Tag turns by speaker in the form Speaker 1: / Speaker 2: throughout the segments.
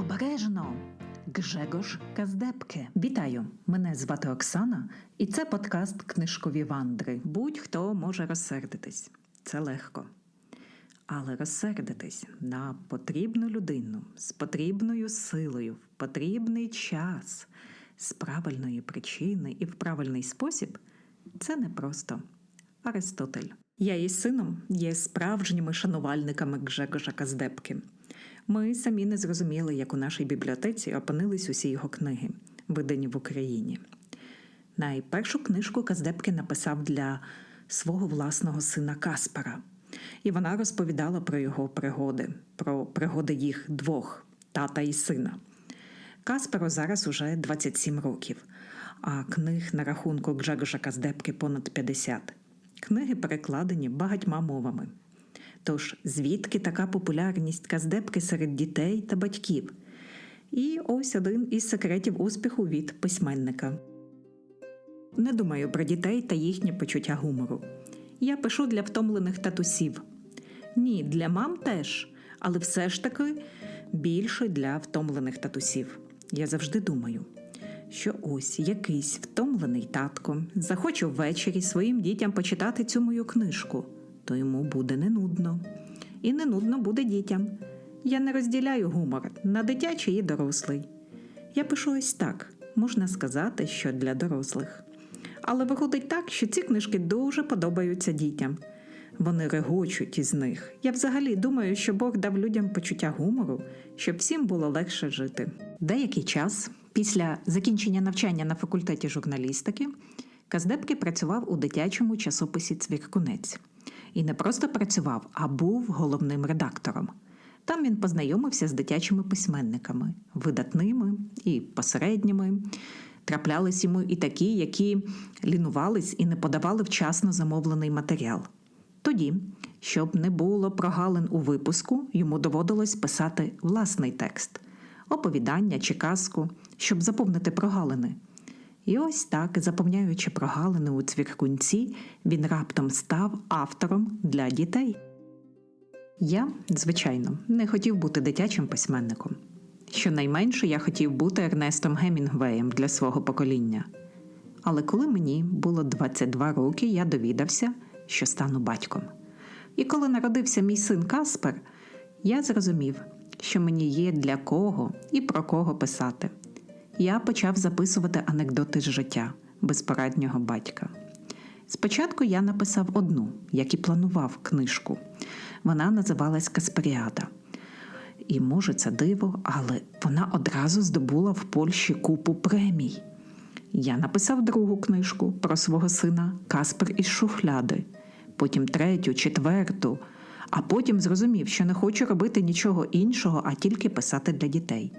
Speaker 1: Обережно! Гжегош Каздепке. Вітаю! Мене звати Оксана, і це подкаст Книжкові вандри. Будь-хто може розсердитись. Це легко. Але розсердитись на потрібну людину з потрібною силою, в потрібний час, з правильної причини і в правильний спосіб це непросто. Аристотель. Я із сином є справжніми шанувальниками Гжегоша Каздепки. Ми самі не зрозуміли, як у нашій бібліотеці опинились усі його книги, видані в Україні. Найпершу книжку Каздепки написав для свого власного сина Каспара, і вона розповідала про його пригоди, про пригоди їх двох тата і сина. Касперу зараз уже 27 років, а книг на рахунку Гжегоша Каздепки понад 50. Книги перекладені багатьма мовами. Тож звідки така популярність каздепки серед дітей та батьків? І ось один із секретів успіху від письменника. Не думаю про дітей та їхнє почуття гумору. Я пишу для втомлених татусів. Ні, для мам теж, але все ж таки більше для втомлених татусів. Я завжди думаю, що ось якийсь втомлений татко захоче ввечері своїм дітям почитати цю мою книжку то йому буде не нудно. І не нудно буде дітям. Я не розділяю гумор на дитячий і дорослий. Я пишу ось так, можна сказати, що для дорослих. Але виходить так, що ці книжки дуже подобаються дітям. Вони регочуть із них. Я взагалі думаю, що Бог дав людям почуття гумору, щоб всім було легше жити. Деякий час, після закінчення навчання на факультеті журналістики, Каздепки працював у дитячому часописі Цвіркунець і не просто працював, а був головним редактором. Там він познайомився з дитячими письменниками, видатними і посередніми. Траплялись йому і такі, які лінувались і не подавали вчасно замовлений матеріал. Тоді, щоб не було прогалин у випуску, йому доводилось писати власний текст, оповідання чи казку, щоб заповнити прогалини. І ось так, заповняючи прогалини у цвіркунці, він раптом став автором для дітей. Я, звичайно, не хотів бути дитячим письменником. Щонайменше я хотів бути Ернестом Гемінгвеєм для свого покоління. Але коли мені було 22 роки, я довідався, що стану батьком. І коли народився мій син Каспер, я зрозумів, що мені є для кого і про кого писати я почав записувати анекдоти з життя безпораднього батька. Спочатку я написав одну, як і планував книжку. Вона називалась Касперіада. І, може, це диво, але вона одразу здобула в Польщі купу премій. Я написав другу книжку про свого сина Каспер із Шуфляди, потім третю, четверту, а потім зрозумів, що не хочу робити нічого іншого, а тільки писати для дітей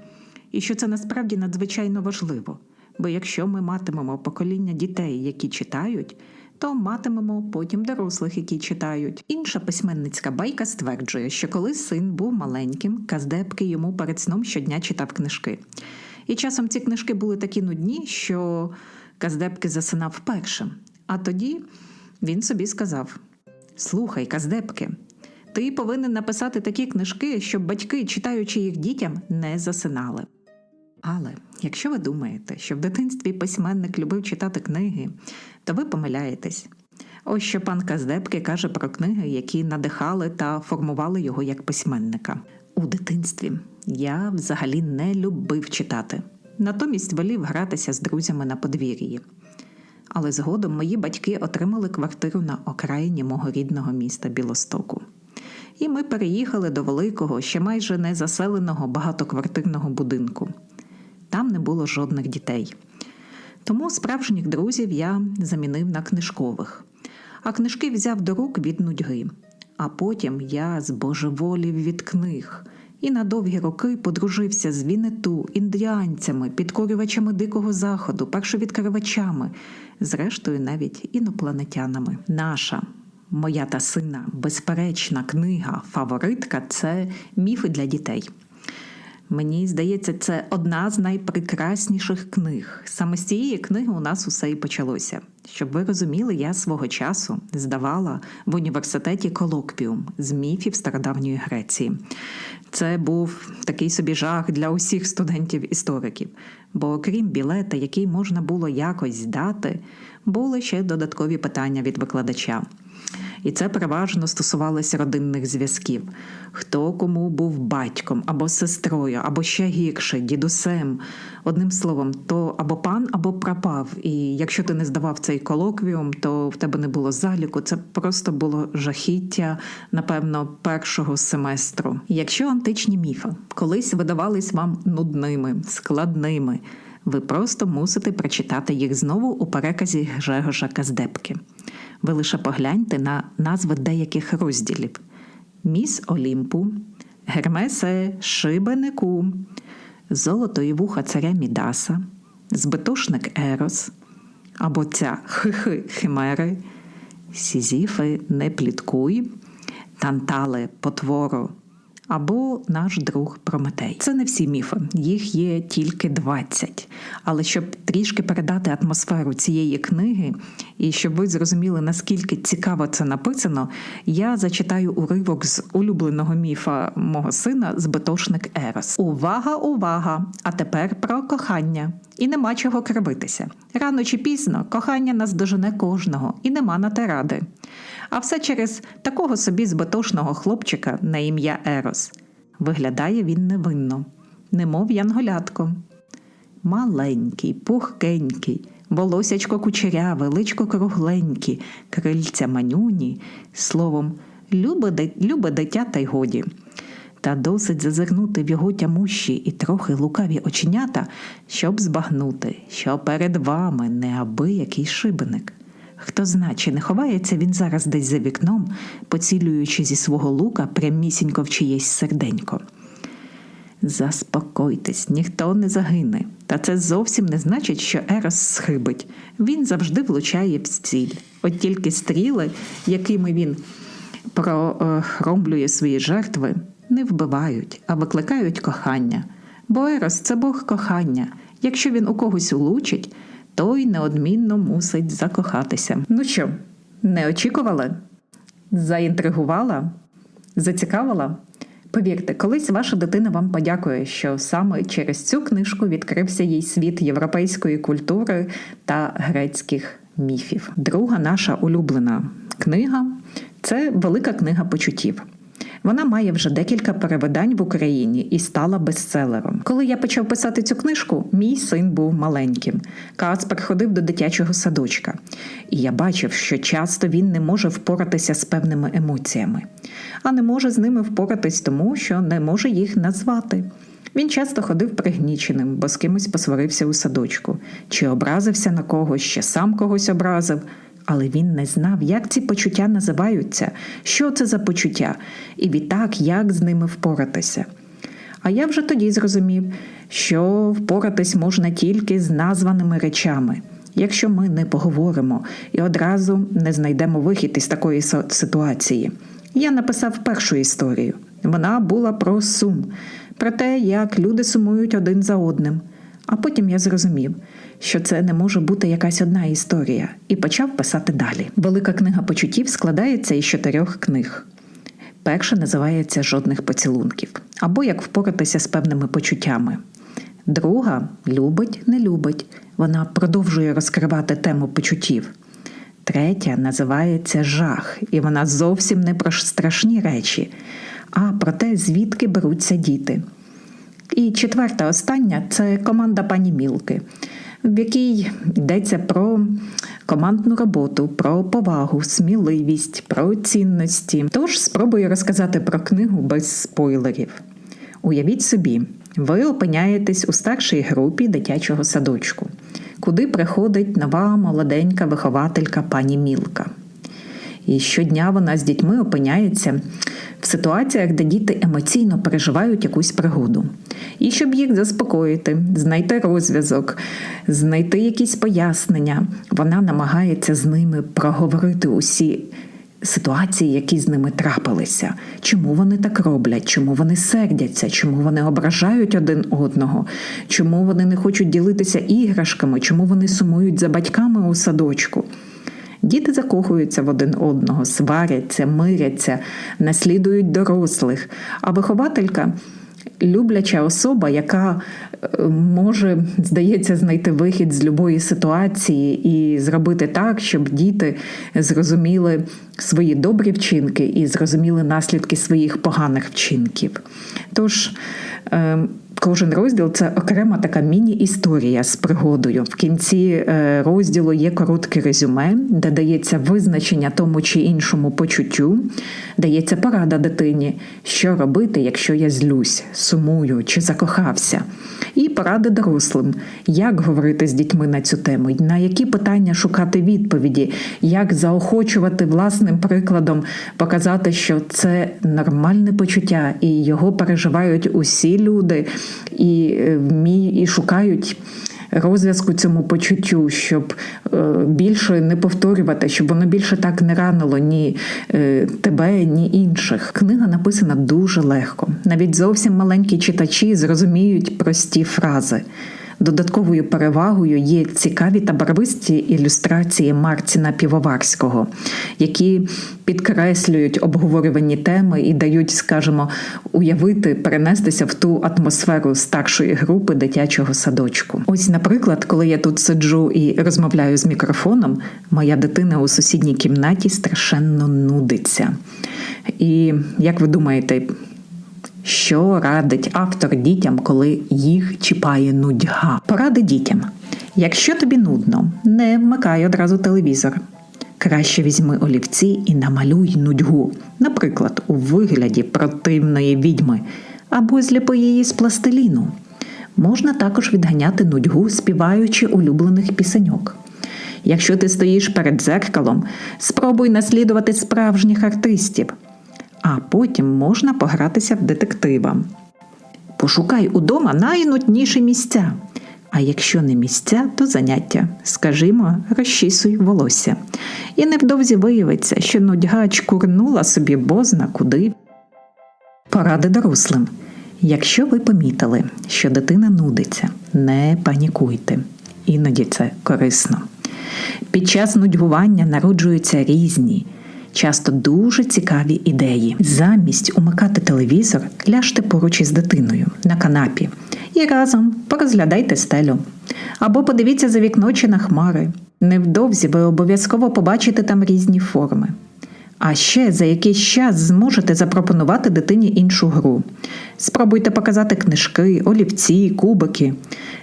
Speaker 1: і що це насправді надзвичайно важливо. Бо якщо ми матимемо покоління дітей, які читають, то матимемо потім дорослих, які читають. Інша письменницька байка стверджує, що коли син був маленьким, Каздепки йому перед сном щодня читав книжки. І часом ці книжки були такі нудні, що Каздепки засинав першим. А тоді він собі сказав: Слухай, Каздепки, ти повинен написати такі книжки, щоб батьки, читаючи їх дітям, не засинали. Але якщо ви думаєте, що в дитинстві письменник любив читати книги, то ви помиляєтесь. Ось що пан Каздепки каже про книги, які надихали та формували його як письменника. У дитинстві я взагалі не любив читати, натомість волів гратися з друзями на подвір'ї. Але згодом мої батьки отримали квартиру на окраїні мого рідного міста Білостоку. І ми переїхали до великого, ще майже не заселеного багатоквартирного будинку там не було жодних дітей. Тому справжніх друзів я замінив на книжкових, а книжки взяв до рук від нудьги. А потім я збожеволів від книг і на довгі роки подружився з Вінету, індіанцями, підкорювачами Дикого Заходу, першовідкривачами, зрештою, навіть інопланетянами. Наша, моя та сина, безперечна книга, фаворитка це міфи для дітей. Мені здається, це одна з найпрекрасніших книг. Саме з цієї книги у нас усе і почалося. Щоб ви розуміли, я свого часу здавала в університеті колоквіум з міфів стародавньої Греції. Це був такий собі жах для усіх студентів-істориків, бо окрім білета, який можна було якось здати, були ще додаткові питання від викладача. І це переважно стосувалося родинних зв'язків: хто кому був батьком або сестрою, або ще гірше, дідусем. Одним словом, то або пан, або пропав. І якщо ти не здавав цей колоквіум, то в тебе не було заліку. Це просто було жахіття, напевно, першого семестру. Якщо античні міфи колись видавались вам нудними, складними. Ви просто мусите прочитати їх знову у переказі Гжегоша Каздепки. Ви лише погляньте на назви деяких розділів: Міс Олімпу, Гермесе Шибенику, Золото і вуха царя Мідаса, Збитошник Ерос, або ця хихи Химери, Сізіфи не пліткуй, Тантале Потворо або наш друг Прометей. Це не всі міфи, їх є тільки 20. Але щоб трішки передати атмосферу цієї книги, і щоб ви зрозуміли, наскільки цікаво це написано, я зачитаю уривок з улюбленого міфа мого сина Збитошник Ерос. Увага, увага! А тепер про кохання. І нема чого кривитися. Рано чи пізно кохання наздожене кожного, і нема на те ради. А все через такого собі збитошного хлопчика на ім'я Ерос. Виглядає він невинно, немов янголятко. Маленький, пухкенький, волосячко кучеряве, личко кругленькі, крильця манюні, словом, любе, любе дитя та й годі. Та досить зазирнути в його тямущі і трохи лукаві оченята, щоб збагнути, що перед вами неабиякий шибеник. Хто зна, чи не ховається він зараз десь за вікном, поцілюючи зі свого лука прямісінько в чиєсь серденько. Заспокойтесь, ніхто не загине, та це зовсім не значить, що Ерос схибить. Він завжди влучає в ціль. От тільки стріли, якими він прохромлює свої жертви, не вбивають, а викликають кохання. Бо Ерос це Бог кохання. Якщо він у когось улучить, той неодмінно мусить закохатися. Ну що, не очікували? Заінтригувала? Зацікавила? Повірте, колись ваша дитина вам подякує, що саме через цю книжку відкрився їй світ європейської культури та грецьких міфів. Друга наша улюблена книга це велика книга почуттів. Вона має вже декілька перевидань в Україні і стала бестселером. Коли я почав писати цю книжку, мій син був маленьким. Кацпер ходив до дитячого садочка, і я бачив, що часто він не може впоратися з певними емоціями, а не може з ними впоратись тому, що не може їх назвати. Він часто ходив пригніченим, бо з кимось посварився у садочку, чи образився на когось, ще сам когось образив але він не знав, як ці почуття називаються, що це за почуття, і відтак, як з ними впоратися. А я вже тоді зрозумів, що впоратись можна тільки з названими речами. Якщо ми не поговоримо і одразу не знайдемо вихід із такої ситуації. Я написав першу історію. Вона була про сум, про те, як люди сумують один за одним. А потім я зрозумів, що це не може бути якась одна історія, і почав писати далі. Велика книга почуттів складається із чотирьох книг. Перша називається Жодних поцілунків або як впоратися з певними почуттями. Друга любить, не любить. Вона продовжує розкривати тему почуттів. Третя називається Жах, і вона зовсім не про страшні речі, а про те, звідки беруться діти. І четверта остання це команда пані Мілки в якій йдеться про командну роботу, про повагу, сміливість, про цінності. Тож спробую розказати про книгу без спойлерів. Уявіть собі, ви опиняєтесь у старшій групі дитячого садочку, куди приходить нова молоденька вихователька пані Мілка. І щодня вона з дітьми опиняється в ситуаціях, де діти емоційно переживають якусь пригоду. І щоб їх заспокоїти, знайти розв'язок, знайти якісь пояснення, вона намагається з ними проговорити усі ситуації, які з ними трапилися, чому вони так роблять, чому вони сердяться, чому вони ображають один одного, чому вони не хочуть ділитися іграшками, чому вони сумують за батьками у садочку. Діти закохуються в один одного, сваряться, миряться, наслідують дорослих, а вихователька любляча особа, яка е, може, здається, знайти вихід з любої ситуації і зробити так, щоб діти зрозуміли свої добрі вчинки і зрозуміли наслідки своїх поганих вчинків. Тож е, Кожен розділ це окрема така міні-історія з пригодою. В кінці е, розділу є коротке резюме, де дається визначення тому чи іншому почуттю, дається порада дитині, що робити, якщо я злюсь, сумую чи закохався. І поради дорослим, як говорити з дітьми на цю тему, на які питання шукати відповіді, як заохочувати власним прикладом, показати, що це нормальне почуття, і його переживають усі люди і е, і шукають. Розв'язку цьому почуттю, щоб е, більше не повторювати, щоб воно більше так не ранило ні е, тебе, ні інших. Книга написана дуже легко. Навіть зовсім маленькі читачі зрозуміють прості фрази. Додатковою перевагою є цікаві та барвисті ілюстрації Марціна Півоварського, які підкреслюють обговорювані теми і дають, скажімо, уявити, перенестися в ту атмосферу старшої групи дитячого садочку. Ось, наприклад, коли я тут сиджу і розмовляю з мікрофоном, моя дитина у сусідній кімнаті страшенно нудиться. І як ви думаєте, що радить автор дітям, коли їх чіпає нудьга? Поради дітям. Якщо тобі нудно, не вмикай одразу телевізор. Краще візьми олівці і намалюй нудьгу, наприклад, у вигляді противної відьми або зліпи її з пластиліну. Можна також відганяти нудьгу, співаючи улюблених пісеньок. Якщо ти стоїш перед дзеркалом, спробуй наслідувати справжніх артистів а потім можна погратися в детектива. Пошукай удома найнудніші місця. А якщо не місця, то заняття, скажімо, розчісуй волосся. І невдовзі виявиться, що нудьгач курнула собі бозна куди. Поради дорослим. Якщо ви помітили, що дитина нудиться, не панікуйте, іноді це корисно. Під час нудьгування народжуються різні часто дуже цікаві ідеї. Замість умикати телевізор, ляжте поруч із дитиною на канапі і разом порозглядайте стелю. Або подивіться за вікно чи на хмари. Невдовзі ви обов'язково побачите там різні форми. А ще за якийсь час зможете запропонувати дитині іншу гру. Спробуйте показати книжки, олівці, кубики.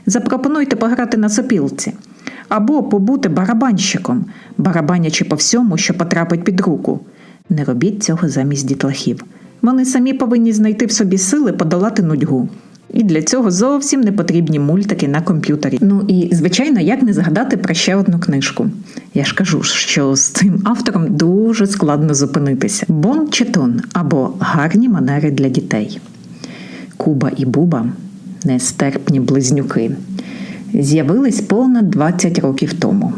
Speaker 1: Запропонуйте пограти на сопілці або побути барабанщиком, барабанячи по всьому, що потрапить під руку. Не робіть цього замість дітлахів. Вони самі повинні знайти в собі сили подолати нудьгу. І для цього зовсім не потрібні мультики на комп'ютері. Ну і звичайно, як не згадати про ще одну книжку. Я ж кажу, що з цим автором дуже складно зупинитися. Бон Четон або гарні манери для дітей. Куба і Буба нестерпні близнюки з'явились понад 20 років тому.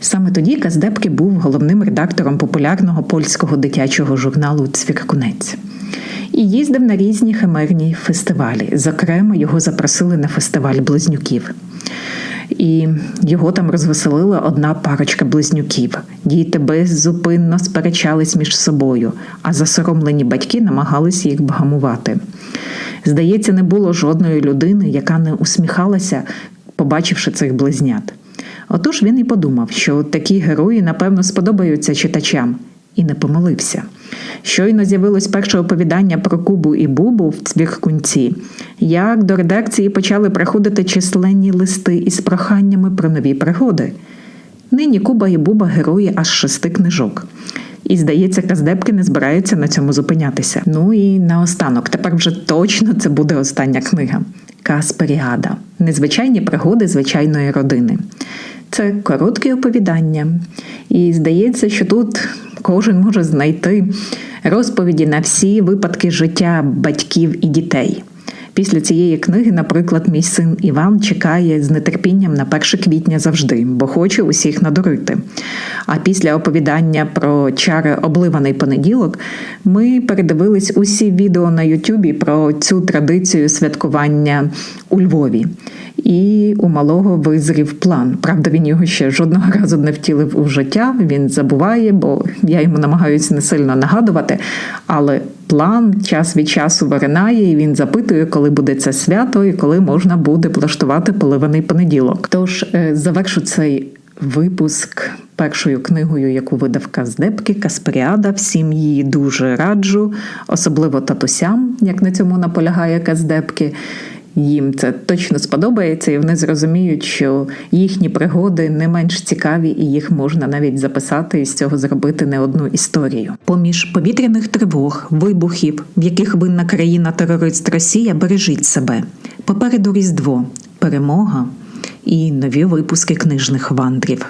Speaker 1: Саме тоді Каздепки був головним редактором популярного польського дитячого журналу Цвіркунець і їздив на різні химерні фестивалі. Зокрема, його запросили на фестиваль близнюків. І його там розвеселила одна парочка близнюків. Діти беззупинно сперечались між собою, а засоромлені батьки намагались їх вгамувати. Здається, не було жодної людини, яка не усміхалася, побачивши цих близнят. Отож він і подумав, що такі герої, напевно, сподобаються читачам, і не помилився. Щойно з'явилось перше оповідання про Кубу і Бубу в цвіркунці, як до редакції почали приходити численні листи із проханнями про нові пригоди. Нині Куба і Буба герої аж шести книжок. І, здається, Каздепки не збираються на цьому зупинятися. Ну і наостанок, тепер вже точно це буде остання книга. Касперіада незвичайні пригоди звичайної родини. Це короткі оповідання, і здається, що тут кожен може знайти розповіді на всі випадки життя батьків і дітей. Після цієї книги, наприклад, мій син Іван чекає з нетерпінням на 1 квітня завжди, бо хоче усіх надурити. А після оповідання про чари обливаний понеділок ми передивились усі відео на Ютубі про цю традицію святкування у Львові. І у малого визрів план. Правда, він його ще жодного разу не втілив у життя. Він забуває, бо я йому намагаюся не сильно нагадувати. Але план час від часу виринає, і він запитує, коли буде це свято і коли можна буде влаштувати поливаний понеділок. Тож е, завершу цей випуск першою книгою, яку видав Каздепки Каспріада. Всім її дуже раджу, особливо татусям, як на цьому наполягає Каздепки. Їм це точно сподобається, і вони зрозуміють, що їхні пригоди не менш цікаві, і їх можна навіть записати і з цього зробити не одну історію. Поміж повітряних тривог, вибухів, в яких винна країна-терорист Росія, бережіть себе. Попереду Різдво, перемога і нові випуски книжних вандрів.